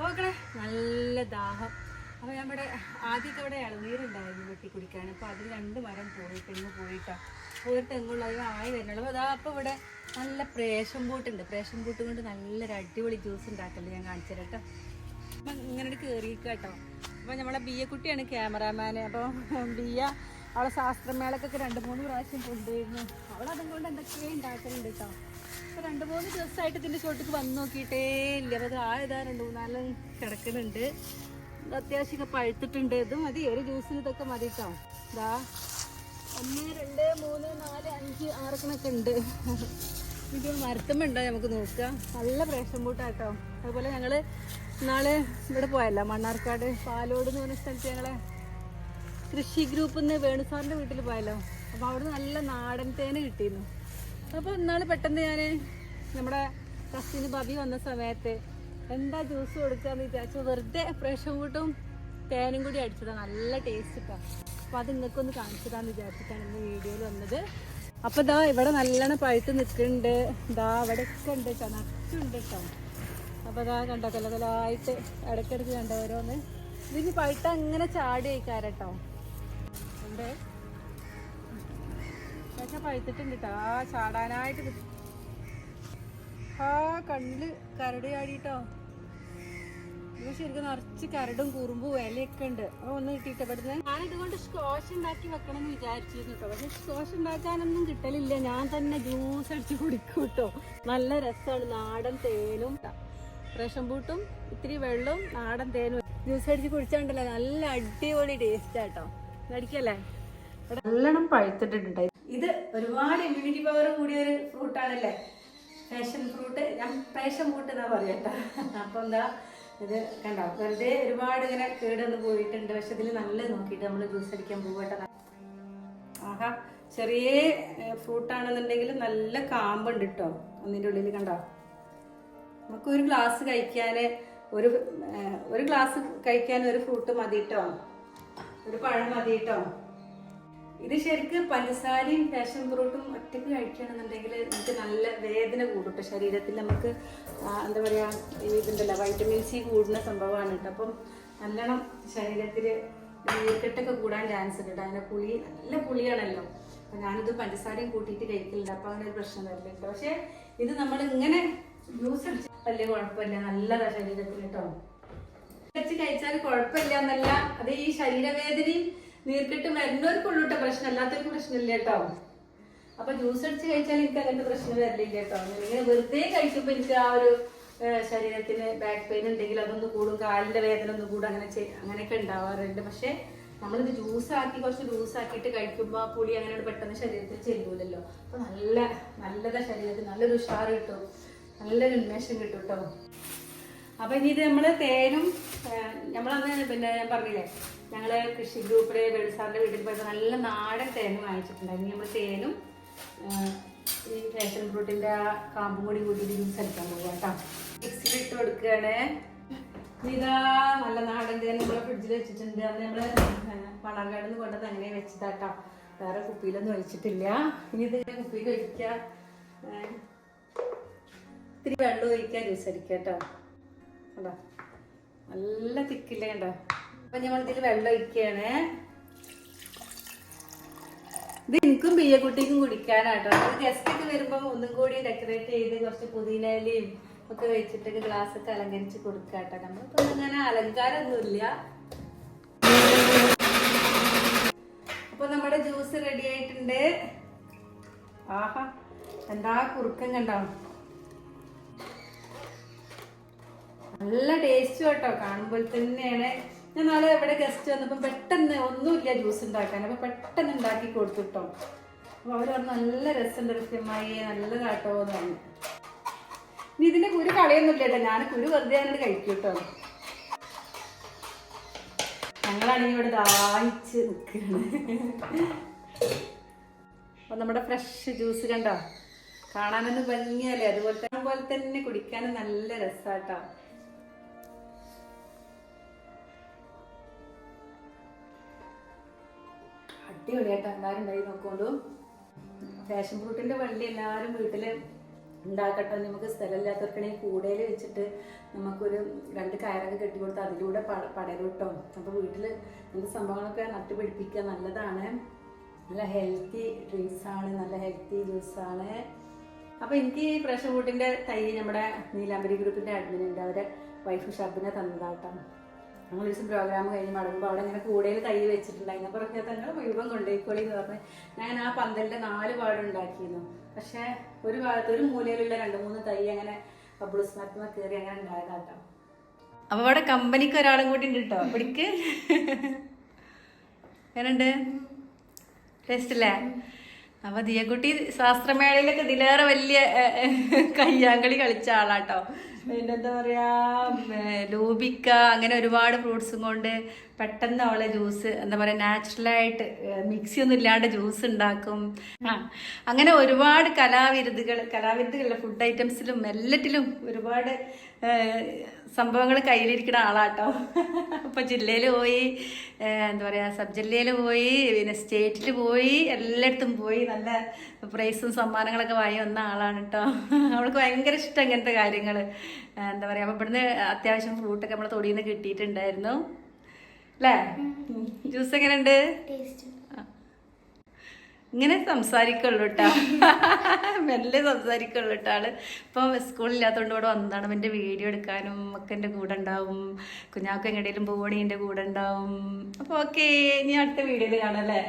നോക്കണേ നല്ല ദാഹം. അപ്പോൾ നമ്മുടെ ആദ്യമൊക്കെ ഇവിടെ ഇളനീരുണ്ടായിരുന്നു വെട്ടി കുടിക്കാൻ. അപ്പോൾ അതിൽ രണ്ട് മരം പോയി തെങ്ങ് പോയിട്ടാ. ഒരു തെങ്ങുള്ള അതിന് ആയി വരുന്നുള്ളൂ. അപ്പോൾ അതാ അപ്പോൾ ഇവിടെ നല്ല പ്രേഷം പൂട്ടുണ്ട് പ്രേഷം പൂട്ട് കൊണ്ട് നല്ലൊരു അടിപൊളി ജ്യൂസ് ഉണ്ടാക്കല്ലേ ഞാൻ കാണിച്ചു കേട്ടോ. അപ്പം ഇങ്ങനെ കയറിയിരിക്കുക കേട്ടോ. അപ്പോൾ നമ്മളെ ബിയ കുട്ടിയാണ് ക്യാമറാമാന് അപ്പോൾ ബിയ അവളെ ശാസ്ത്രമേളക്കൊക്കെ രണ്ട് മൂന്ന് പ്രാവശ്യം കൊണ്ടുവരുന്നു. അവളതും കൊണ്ട് എന്തൊക്കെയോ ഉണ്ടാക്കലുണ്ട് കേട്ടോ. രണ്ട് മൂന്ന് ദിവസമായിട്ട് ഇതിന്റെ ചോട്ടിക്ക് വന്ന് നോക്കിയിട്ടേ ഇല്ല. അത് ആ ഇതാ രണ്ട് മൂന്നാൽ കിടക്കുന്നുണ്ട്. അത്യാവശ്യം അത്യാവശ്യമൊക്കെ പഴുത്തിട്ടുണ്ട്. ഇത് മതി. ഒരു ജ്യൂസിന് ഇതൊക്കെ മതി കേട്ടോ ഇതാ. ഒന്ന് രണ്ട് മൂന്ന് നാല് അഞ്ച് ആറക്കണൊക്കെ ഉണ്ട്. ഇത് മരത്തുമ്പോണ്ടോ നമുക്ക് നോക്കാം. നല്ല പ്രേഷം കൂട്ടാട്ടോ അതുപോലെ ഞങ്ങൾ നാളെ ഇവിടെ പോയല്ലോ. മണ്ണാർക്കാട് പാലോട് എന്ന് പറഞ്ഞ സ്ഥലത്ത് ഞങ്ങളെ കൃഷി ഗ്രൂപ്പിൽ നിന്ന് വേണുസാറിന്റെ വീട്ടിൽ പോയല്ലോ. അപ്പോൾ അവിടെ നല്ല നാടൻ തേന് കിട്ടിയിരുന്നു. അപ്പോൾ ഇന്നാൾ പെട്ടെന്ന് ഞാൻ നമ്മുടെ കസിന് ബബി വന്ന സമയത്ത് എന്താ ജ്യൂസ് കൊടുക്കാന്ന് വിചാരിച്ചു. വെറുതെ പ്രഷർ കൂട്ടും തേനും കൂടി അടിച്ചതാണ് നല്ല ടേസ്റ്റ് അപ്പോൾ അത് നിങ്ങൾക്കൊന്ന് കാണിച്ചതാന്ന് വിചാരിച്ചിട്ടാണ് ഇന്ന് വീഡിയോയിൽ വന്നത്. അപ്പോൾ ഇതാ ഇവിടെ നല്ലോണം പഴുത്ത് നിൽക്കുന്നുണ്ട്. ഇതാ അവിടെ ഒക്കെ ഉണ്ട് കേട്ടോ കേട്ടോ അപ്പോൾ ഇതാ കണ്ടോ കലകലായിട്ട് ഇടയ്ക്കിടയ്ക്ക് കണ്ടോ ഓരോന്ന്. ഇതിന് പഴുത്ത അങ്ങനെ ചാടി വയ്ക്കാരട്ടോ ഉണ്ട്. പക്ഷെ പഴുത്തിട്ടുണ്ട് കേട്ടോ ആ ചാടാനായിട്ട് ആ കണ്ണിൽ കരട് ചാടിട്ടോ. ഇത് ശരിക്കും നിറച്ച് കരടും കുറുമ്പും ഇലയൊക്കെ ഉണ്ട്. അപ്പൊ ഒന്ന് കിട്ടിയിട്ട് ഇവിടുന്ന്? ഞാൻ ഇതുകൊണ്ട് സ്കോഷ് ഉണ്ടാക്കി വെക്കണം എന്ന് വിചാരിച്ചിരുന്നു കേട്ടോ പക്ഷെ സ്കോഷ് ഉണ്ടാക്കാനൊന്നും കിട്ടലില്ല. ഞാൻ തന്നെ ജ്യൂസ് അടിച്ച് കുടിക്കും കേട്ടോ നല്ല രസമാണ് നാടൻ തേനും റേഷൻ പൂട്ടും ഇത്തിരി വെള്ളവും നാടൻ തേനും. ജ്യൂസ് അടിച്ച് കുടിച്ചാണ്ടല്ലോ? നല്ല അടിപൊളി ടേസ്റ്റ് ആട്ടോ അടിക്കല്ലേ നല്ലോണം പഴുത്തിട്ടുണ്ട് ഇത് ഒരുപാട് ഇമ്മ്യൂണിറ്റി പവർ കൂടിയ ഒരു ഫ്രൂട്ടാണല്ലേ പാഷൻ ഫ്രൂട്ട് ഞാൻ പാഷൻ ഫ്രൂട്ട് എന്നാ പറയട്ടോ അപ്പൊ എന്താ ഇത് കണ്ടോ? വെറുതെ ഒരുപാട് ഇങ്ങനെ കേടൊന്ന് പോയിട്ടുണ്ട്. പക്ഷെ ഇതിൽ നല്ല നോക്കിയിട്ട് നമ്മൾ ജ്യൂസ് അടിക്കാൻ പോകട്ടെ ആഹാ ചെറിയ ഫ്രൂട്ടാണെന്നുണ്ടെങ്കിൽ നല്ല കാമ്പുണ്ട് കേട്ടോ ഒന്നിന്റെ ഉള്ളിൽ കണ്ടോ? നമുക്ക് ഒരു ഗ്ലാസ് കഴിക്കാൻ ഒരു ഒരു ഗ്ലാസ് കഴിക്കാൻ ഒരു ഫ്രൂട്ട് മതി കേട്ടോ ഒരു പഴം മതി കേട്ടോ ഇത് ശരിക്കും പഞ്ചസാരയും പാഷൻ ഫ്രൂട്ടും ഒറ്റയ്ക്ക് കഴിക്കുകയാണെന്നുണ്ടെങ്കിൽ നമുക്ക് നല്ല വേദന കൂടും. കേട്ടോ ശരീരത്തിൽ നമുക്ക് എന്താ പറയുക ഇതുണ്ടല്ലോ വൈറ്റമിൻ സി കൂടുന്ന സംഭവമാണ് കേട്ടോ. അപ്പം നല്ലോണം ശരീരത്തിൽ നീർക്കെട്ടൊക്കെ കൂടാൻ ചാൻസ് ഉണ്ട് കേട്ടോ. അതിന്റെ പുളി നല്ല പുളിയാണല്ലോ. അപ്പം ഞാനിത് പഞ്ചസാരയും കൂട്ടിയിട്ട് കഴിക്കലുണ്ട്. അപ്പം അങ്ങനെ ഒരു പ്രശ്നം വരില്ല കേട്ടോ. പക്ഷേ ഇത് നമ്മൾ ഇങ്ങനെ ജ്യൂസ് അടിച്ച് വലിയ കുഴപ്പമില്ല. നല്ലതാണ് ശരീരത്തിന് കേട്ടോ. വെച്ച് കഴിച്ചാൽ കുഴപ്പമില്ല എന്നല്ല. അത് ഈ ശരീരവേദനയും നീർക്കെട്ടും വരുന്നവർക്കുള്ളൂ കേട്ടോ പ്രശ്നം. അല്ലാത്തവർക്കും പ്രശ്നമില്ല കേട്ടോ അപ്പൊ ജ്യൂസ് അടിച്ച് കഴിച്ചാൽ എനിക്ക് അങ്ങനത്തെ പ്രശ്നം വരില്ല കേട്ടോ ഇങ്ങനെ വെറുതെ കഴിക്കുമ്പോൾ എനിക്ക് ആ ഒരു ശരീരത്തിന് ബാക്ക് പെയിൻ ഉണ്ടെങ്കിൽ അതൊന്ന് കൂടും കാലിന്റെ വേദന ഒന്ന് കൂടും അങ്ങനെ അങ്ങനെയൊക്കെ ഉണ്ടാവാറുണ്ട്. പക്ഷെ നമ്മളിത് ജ്യൂസ് ആക്കി കുറച്ച് ജ്യൂസ് ആക്കിയിട്ട് കഴിക്കുമ്പോൾ പുളി അങ്ങനെ പെട്ടെന്ന് ശരീരത്തിൽ ചെല്ലൂലല്ലോ. അപ്പൊ നല്ല നല്ലതാ ശരീരത്തിൽ നല്ലൊരു ഉഷാറ് കിട്ടും. നല്ലൊരു ഉന്മേഷം കിട്ടും കേട്ടോ അപ്പൊ ഇനി ഇത് നമ്മൾ തേനും നമ്മളന്ന് പിന്നെ ഞാൻ പറഞ്ഞില്ലേ ഞങ്ങൾ കൃഷി ഗ്രൂപ്പിലെ വെളിസാറിന്റെ വീട്ടിൽ പോയപ്പോൾ നല്ല നാടൻ തേനും വാങ്ങിച്ചിട്ടുണ്ടായിരുന്നു. നമ്മൾ തേനും ഈ ഫാഷൻ ഫ്രൂട്ടിന്റെ ആ കാമ്പും കൂടി കൂട്ടിയിട്ട് ജ്യൂസ് അടിക്കാൻ പോകുക കേട്ടോ മിക്സിയിൽ ഇട്ട് കൊടുക്കുകയാണ് ഇതാ നല്ല നാടൻ തേൻ നമ്മളെ ഫ്രിഡ്ജിൽ വെച്ചിട്ടുണ്ട്. അത് നമ്മൾ മണർകാട് നിന്ന് കൊണ്ടത് അങ്ങനെ വെച്ചതാട്ടോ വേറെ കുപ്പിയിലൊന്നും ഒഴിച്ചിട്ടില്ല. ഇനി ഇത് കുപ്പിയിൽ ഒഴിക്കുക ഇത്തിരി വെള്ളം ഒഴിക്കാൻ ജ്യൂസ് അടിക്കുക കേട്ടോ കണ്ടോ? നല്ല തിക്കില്ലേ കണ്ടോ? അപ്പൊ നമ്മൾ ഇതിൽ വെള്ളം ഒഴിക്കുകയാണ് ഇത് എനിക്കും ബിയ്യക്കുട്ടിക്കും കുടിക്കാനാട്ടോ. ഗസ്റ്റ് ഒക്കെ വരുമ്പോൾ ഒന്നും കൂടി ഡെക്കറേറ്റ് ചെയ്ത് കുറച്ച് പുതിനയിലയും ഒക്കെ വെച്ചിട്ടൊക്കെ ഗ്ലാസ് ഒക്കെ അലങ്കരിച്ച് കൊടുക്കാട്ടോ. നമ്മളിപ്പോ അങ്ങനെ അലങ്കാരമൊന്നുമില്ല. അപ്പൊ നമ്മുടെ ജ്യൂസ് റെഡി ആയിട്ടുണ്ട്. ആഹാ എന്താ കുറുക്കം കണ്ടോ? നല്ല ടേസ്റ്റ് കേട്ടോ കാണുമ്പോൾ തന്നെയാണ്. ഞാൻ നാളെ ഇവിടെ ഗസ്റ്റ് വന്നപ്പോൾ പെട്ടെന്ന് ഒന്നുമില്ല ജ്യൂസ് ഉണ്ടാക്കാൻ. അപ്പോൾ പെട്ടെന്ന് ഉണ്ടാക്കി കൊടുത്തു കേട്ടോ അപ്പോൾ അവർ പറഞ്ഞു നല്ല രസമുണ്ട് കൃത്യമായി നല്ലതാട്ടോ എന്ന് പറഞ്ഞു. ഇനി ഇതിന്റെ കുരു കളയൊന്നുമില്ല കേട്ടോ ഞാൻ കുരു വെറുതെ അങ്ങോട്ട് കഴിക്കും കേട്ടോ ഞങ്ങളാണെങ്കിൽ ഇവിടെ ദാഹിച്ച് നിൽക്കുകയാണ് അപ്പം നമ്മുടെ ഫ്രഷ് ജ്യൂസ് കണ്ടോ? കാണാനൊന്നും ഭംഗിയല്ലേ? അതുപോലെ തന്നെ പോലെ തന്നെ കുടിക്കാനും നല്ല രസാട്ടോ അടിപൊളിയായിട്ട് ഉണ്ടായി നോക്കോണ്ടു. ഫാഷൻ ഫ്രൂട്ടിന്റെ വള്ളി എല്ലാവരും വീട്ടിൽ ഉണ്ടാക്കട്ടെ നമുക്ക് സ്ഥലമില്ലാത്തവർക്കാണെങ്കിൽ കൂടയിൽ വെച്ചിട്ട് നമുക്കൊരു രണ്ട് കയറൊക്കെ കെട്ടി കൊടുത്ത് അതിലൂടെ പട പടരും വീട്ടിൽ അപ്പോൾ വീട്ടിൽ നമുക്ക് സംഭവങ്ങളൊക്കെ നട്ടുപിടിപ്പിക്കുക നല്ലതാണ്. നല്ല ഹെൽത്തി ഡ്രിങ്ക്സ് ആണ് നല്ല ഹെൽത്തി ജ്യൂസ് ആണ്. അപ്പോൾ എനിക്ക് ഈ പ്രഷർ ഫുഡിന്റെ തൈ നമ്മുടെ നീലാംബരി ഗ്രൂപ്പിന്റെ അഡ്മിൻ ഉണ്ട്. അവരെ വൈഫ് ഷബിനെ തന്നതാട്ടോ. ഞങ്ങൾ ദിവസം പ്രോഗ്രാം കഴിഞ്ഞ് മടങ്ങുമ്പോൾ അവിടെ ഇങ്ങനെ കൂടെ കൈ വെച്ചിട്ടുണ്ടായിരുന്നു. അപ്പോൾ പറഞ്ഞാൽ തന്നെ മുഴുവൻ കൊണ്ടുപോയിക്കോളി എന്ന് പറഞ്ഞ് ഞാൻ ആ പന്തലിന്റെ നാല് പാടുണ്ടാക്കിയിരുന്നു പക്ഷേ ഒരു ഭാഗത്ത് ഒരു മൂലയിലുള്ള രണ്ട് മൂന്ന് തൈ അങ്ങനെ മരത്തുമ്മ കയറി അങ്ങനെ ഉണ്ടായതാട്ടോ അപ്പോൾ അവിടെ കമ്പനിക്ക് ഒരാളും കൂടി ഉണ്ട് കേട്ടോ പിടിക്ക് എങ്ങനെയുണ്ട്? ടേസ്റ്റ് അല്ലേ അപ്പൊ ദിയക്കുട്ടി ശാസ്ത്രമേളയിലൊക്കെ ഇതിലേറെ വലിയ കയ്യാങ്കളി കളിച്ച ആളാട്ടോ പിന്നെ എന്താ പറയാ ലൂബിക്ക അങ്ങനെ ഒരുപാട് ഫ്രൂട്ട്സും കൊണ്ട് പെട്ടെന്ന് അവളെ ജ്യൂസ് എന്താ പറയാ നാച്ചുറലായിട്ട് മിക്സി ഒന്നും ഇല്ലാണ്ട് ജ്യൂസ് ഉണ്ടാക്കും. അങ്ങനെ ഒരുപാട് കലാവിരുതുകൾ കലാവിരുതുകളിലെ ഫുഡ് ഐറ്റംസിലും എല്ലാറ്റിലും ഒരുപാട് സംഭവങ്ങൾ കയ്യിലിരിക്കുന്ന ആളാട്ടോ. അപ്പോൾ ജില്ലയിൽ പോയി എന്താ പറയുക സബ് ജില്ലയിൽ പോയി പിന്നെ സ്റ്റേറ്റിൽ പോയി എല്ലായിടത്തും പോയി നല്ല പ്രൈസും സമ്മാനങ്ങളൊക്കെ വാങ്ങി വന്ന ആളാണ് കേട്ടോ അവൾക്ക് ഭയങ്കര ഇഷ്ടം ഇങ്ങനത്തെ കാര്യങ്ങൾ എന്താ പറയുക അപ്പോൾ ഇവിടുന്ന് അത്യാവശ്യം ഫ്രൂട്ടൊക്കെ നമ്മളെ തൊടിയിൽ നിന്ന് കിട്ടിയിട്ടുണ്ടായിരുന്നു. അല്ലേ? ജ്യൂസ് എങ്ങനെയുണ്ട്. ഇങ്ങനെ സംസാരിക്കുള്ളൂ കേട്ടാ മെല്ലെ സംസാരിക്കുള്ളൂ കേട്ടോ ആൾ. ഇപ്പം സ്കൂളില്ലാത്തതുകൊണ്ട് ഇവിടെ വന്നതാണ്. എന്റെ വീഡിയോ എടുക്കാനും ഒക്കെ എന്റെ കൂടെ ഉണ്ടാവും. കുഞ്ഞാക്ക് എങ്ങടേലും പോവണി എന്റെ കൂടെ ഉണ്ടാവും. അപ്പോൾ ഓക്കെ ഇനി അടുത്ത വീഡിയോയിൽ കാണാം അല്ലേ?